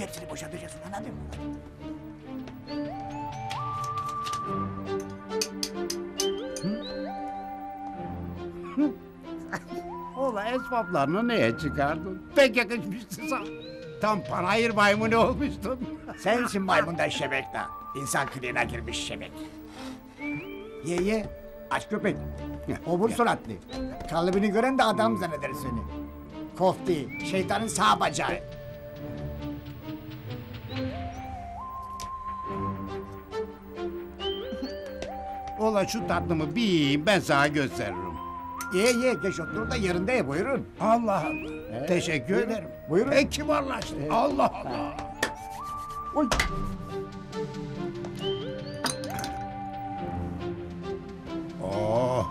hepsini boşaltacağız anladın mı? Ola esbaplarını neye çıkardın? Pek yakışmıştı sana. Tam panayır maymunu olmuştun. Sensin maymundan şebek la. İnsan kılığına girmiş şebek. Ye ye. Aç köpek. Obur suratlı. Kalıbını gören de adam zanneder seni. Kofti. Şeytanın sağ bacağı. Ola şu tatlımı bir yiyeyim ben sana gösteririm. Ye ye. Geç otur da yerinde ye. Buyurun. Allah Allah. Teşekkür buyurun, ederim. buyurun. Pek kibarlaştın. Allah Allah. Oy. Oh.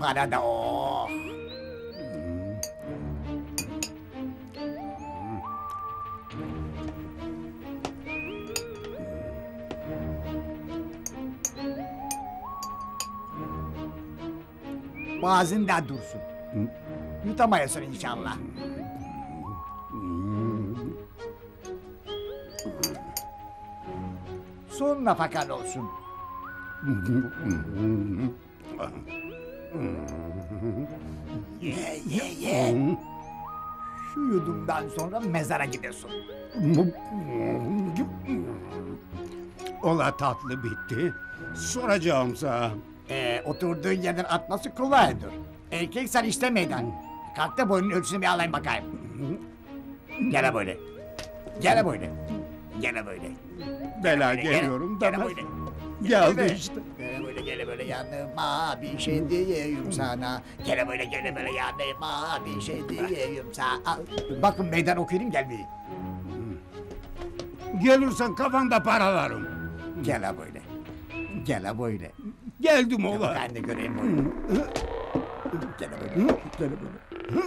Bana da o. Boğazında dursun. Yutamayasın inşallah. Son nafakan olsun. Ye ye ye. Şu yudumdan sonra mezara gidiyorsun. Ola tatlı bitti. Soracağım sana. Ee, oturduğun yerden atması kolaydır. Erkek sen işte meydan. Kalk da boynun ölçüsünü bir alayım bakayım. Gene böyle. Gene böyle. Gene böyle. Bela Gene- geliyorum Gene demez. böyle. Geldi Gene işte. Gene böyle gene böyle yanıma bir şey diyeyim sana. Gene böyle gene böyle yanıma bir şey diyeyim sana. Bakın meydan okuyayım gelmeyin. Gelirsen kafanda paralarım. Gene böyle. Gene böyle. Geldim Gel ola. Ben de göreyim bunu. Gene böyle. Gene böyle.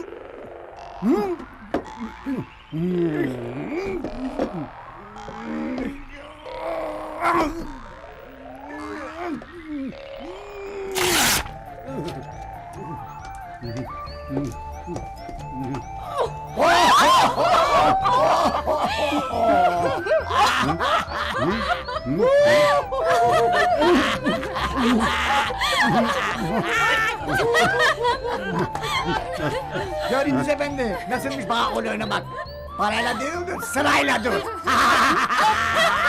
Gördünüz efendi. Nasılmış bağ oynamak? Parayla değildir, sırayla dur.